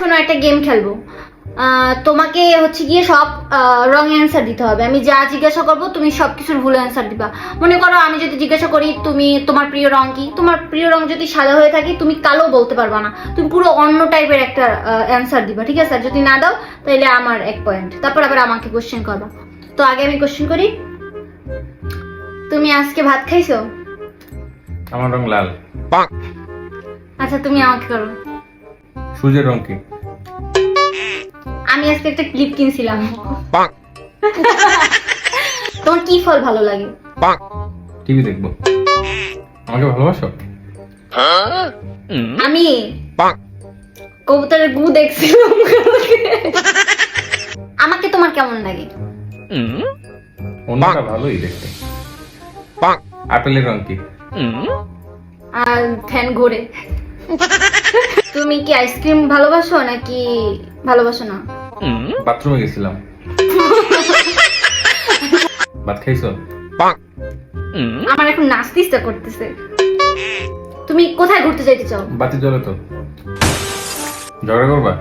শোনো একটা গেম খেলব। তোমাকে হচ্ছে গিয়ে সব রং অ্যান্সার দিতে হবে। আমি যা জিজ্ঞাসা করব তুমি সব কিছুর ভুল অ্যান্সার দিবা। মনে করো আমি যদি জিজ্ঞাসা করি তুমি তোমার প্রিয় রং কি? তোমার প্রিয় রং যদি সাদা হয়ে থাকে তুমি কালো বলতে পারবা না। তুমি পুরো অন্য টাইপের একটা অ্যান্সার দিবা ঠিক আছে? আর যদি না দাও তাহলে আমার এক পয়েন্ট তারপর আবার আমাকে কোশ্চেন করবা। তো আগে আমি কোশ্চেন করি। তুমি আজকে ভাত খাইছো? আমার রং লাল। আচ্ছা তুমি আমাকে করো। সূর্যের রং কি? আমি আজকে একটা ক্লিপ কিনছিলাম। তোমার কি ফল ভালো লাগে? টিভি দেখব। আমাকে ভালোবাসো? আমি কবুতরের গু দেখছিলাম আমাকে তোমার কেমন লাগে? অন্যটা ভালোই দেখতে। আপেলের রং কি? আর ফ্যান ঘোরে। তুমি কি আইসক্রিম ভালোবাসো নাকি ভালোবাসো না? বাথরুমে গেছিলাম। ভাত খাইছো? আমার এখন নাচতে ইচ্ছা করতেছে। তুমি কোথায় ঘুরতে যাইতে চাও? বাতি জ্বলে তো। ঝগড়া করবা?